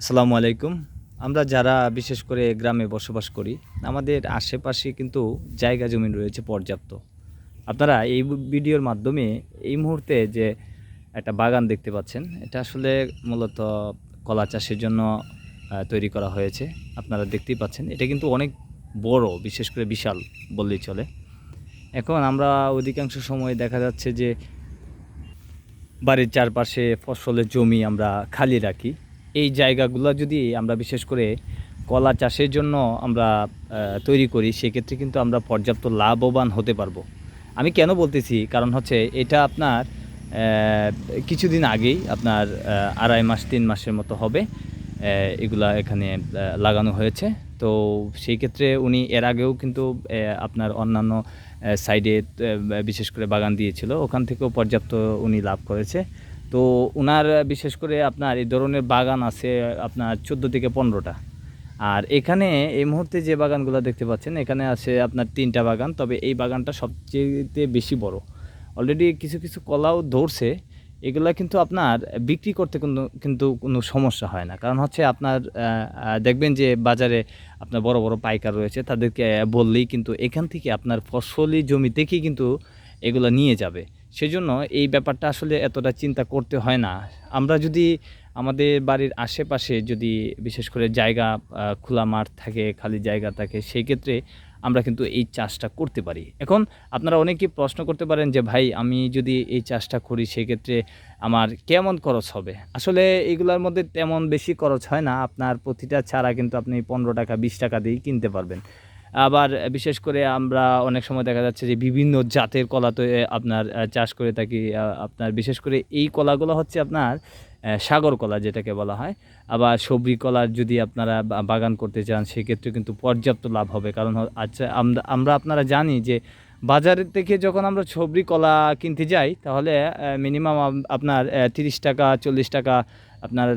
আসসালামু আলাইকুম। আমরা যারা বিশেষ করে গ্রামে বসবাস করি, আমাদের আশেপাশে কিন্তু জায়গা জমি রয়েছে পর্যাপ্ত। আপনারা এই ভিডিওর মাধ্যমে এই মুহূর্তে যে একটা বাগান দেখতে পাচ্ছেন, এটা আসলে মূলত কলা চাষের জন্য তৈরি করা হয়েছে। আপনারা দেখতেই পাচ্ছেন, এটা কিন্তু অনেক বড়, বিশেষ করে বিশাল বললেই চলে। এখন আমরা অধিকাংশ সময় দেখা যাচ্ছে যে বাড়ির চারপাশে ফসলের জমি আমরা খালি রাখি। এই জায়গাগুলো যদি আমরা বিশেষ করে কলা চাষের জন্য আমরা তৈরি করি, সেক্ষেত্রে কিন্তু আমরা পর্যাপ্ত লাভবান হতে পারব। আমি কেন বলতেছি? কারণ হচ্ছে এটা আপনার কিছুদিন আগেই আপনার আড়াই মাস, তিন মাসের মতো হবে এগুলা এখানে লাগানো হয়েছে। তো সেই ক্ষেত্রে উনি এর আগেও কিন্তু আপনার অন্যান্য সাইডে বিশেষ করে বাগান দিয়েছিল। ওখান থেকেও পর্যাপ্ত উনি লাভ করেছে। তো ওনার বিশেষ করে আপনার এই ধরনের বাগান আছে আপনার চোদ্দ থেকে পনেরোটা। আর এখানে এই মুহূর্তে যে বাগানগুলো দেখতে পাচ্ছেন, এখানে আছে আপনার তিনটা বাগান, তবে এই বাগানটা সবচেয়ে বেশি বড়। অলরেডি কিছু কিছু কলাও ধরছে, এগুলা কিন্তু আপনার বিক্রি করতে কোনো, কিন্তু কোনো সমস্যা হয় না। কারণ হচ্ছে আপনার দেখবেন যে বাজারে আপনার বড় বড় পাইকার রয়েছে, তাদেরকে বললেই কিন্তু এখান থেকে আপনার ফসলি জমি থেকেই কিন্তু এগুলো নিয়ে যাবে। সেজন্য এই ব্যাপারটা আসলে এতটা চিন্তা করতে হয় না। আমরা যদি আমাদের বাড়ির আশেপাশে যদি বিশেষ করে জায়গা খোলা মাঠ থাকে, খালি জায়গা থাকে, সেই ক্ষেত্রে আমরা কিন্তু এই চাষটা করতে পারি। এখন আপনারা অনেকে প্রশ্ন করতে পারেন যে, ভাই, আমি যদি এই চাষটা করি সেক্ষেত্রে আমার কেমন খরচ হবে? আসলে এগুলোর মধ্যে তেমন বেশি খরচ হয় না। আপনার প্রতিটা চারা কিন্তু আপনি পনেরো টাকা, বিশ টাকা দিয়েই কিনতে পারবেন। আবার বিশেষ করে আমরা অনেক সময় দেখা যাচ্ছে যে বিভিন্ন জাতের কলা তো আপনার চাষ করে থাকি আপনার বিশেষ করে এই কলাগুলো হচ্ছে আপনার সাগর কলা যেটাকে বলা হয়। আবার সবরি কলার যদি আপনারা বাগান করতে চান সেক্ষেত্রে কিন্তু পর্যাপ্ত লাভ হবে। কারণ আচ্ছা আমরা আপনারা জানি যে বাজারের থেকে যখন আমরা সবরি কলা কিনতে যাই, তাহলে মিনিমাম আপনার তিরিশ টাকা, চল্লিশ টাকা আপনার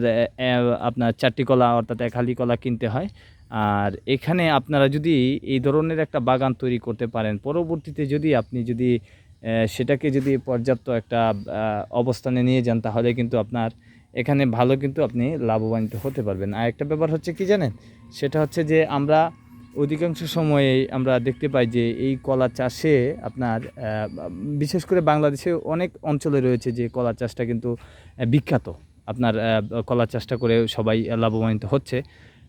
আপনার চারটি কলা অর্থাৎ এক হালি কলা কিনতে হয়। আর এখানে আপনারা যদি এই ধরনের একটা বাগান তৈরি করতে পারেন, পরবর্তীতে যদি আপনি যদি সেটাকে যদি পর্যাপ্ত একটা অবস্থানে নিয়ে যান, তাহলে কিন্তু আপনার এখানে ভালো কিন্তু আপনি লাভবানিত হতে পারবেন। আর একটা ব্যাপার হচ্ছে কি জানেন? সেটা হচ্ছে যে আমরা অধিকাংশ সময়ে আমরা দেখতে পাই যে এই কলা চাষে আপনার বিশেষ করে বাংলাদেশে অনেক অঞ্চলে রয়েছে যে কলা চাষটা কিন্তু বিখ্যাত। আপনার কলা চাষটা করে সবাই লাভবানিত হচ্ছে।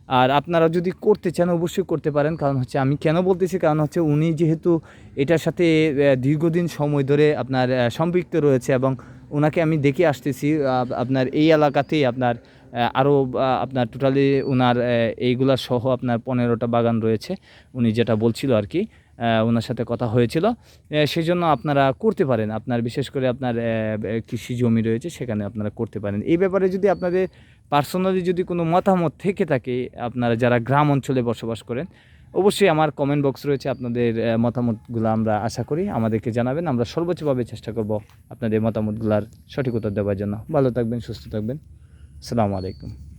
আর আপনারা যদি করতে চান, অবশ্যই করতে পারেন। কারণ হচ্ছে আমি কেন বলতেছি, কারণ হচ্ছে উনি যেহেতু এটার সাথে দীর্ঘদিন সময় ধরে আপনার সম্পৃক্ত রয়েছে এবং ওনাকে আমি দেখে আসতেছি আপনার এই এলাকাতেই আপনার আরও আপনার টোটালি ওনার এইগুলা সহ আপনার পনেরোটা বাগান রয়েছে। উনি যেটা বলছিল আর কি ওনার সাথে কথা হয়েছিল। সেই জন্য আপনারা করতে পারেন। আপনার বিশেষ করে আপনার কৃষি জমি রয়েছে, সেখানে আপনারা করতে পারেন। এই ব্যাপারে যদি আপনাদের পার্সোনালি যদি কোনো মতামত থেকে থাকে আপনারা যারা গ্রাম অঞ্চলে বসবাস করেন, অবশ্যই আমার কমেন্ট বক্স রয়েছে, আপনাদের মতামতগুলো আমরা আশা করি আমাদেরকে জানাবেন। আমরা সর্বোচ্চভাবে চেষ্টা করব আপনাদের মতামতগুলার সঠিকতা দেওয়ার জন্য। ভালো থাকবেন, সুস্থ থাকবেন। সালামু আলাইকুম।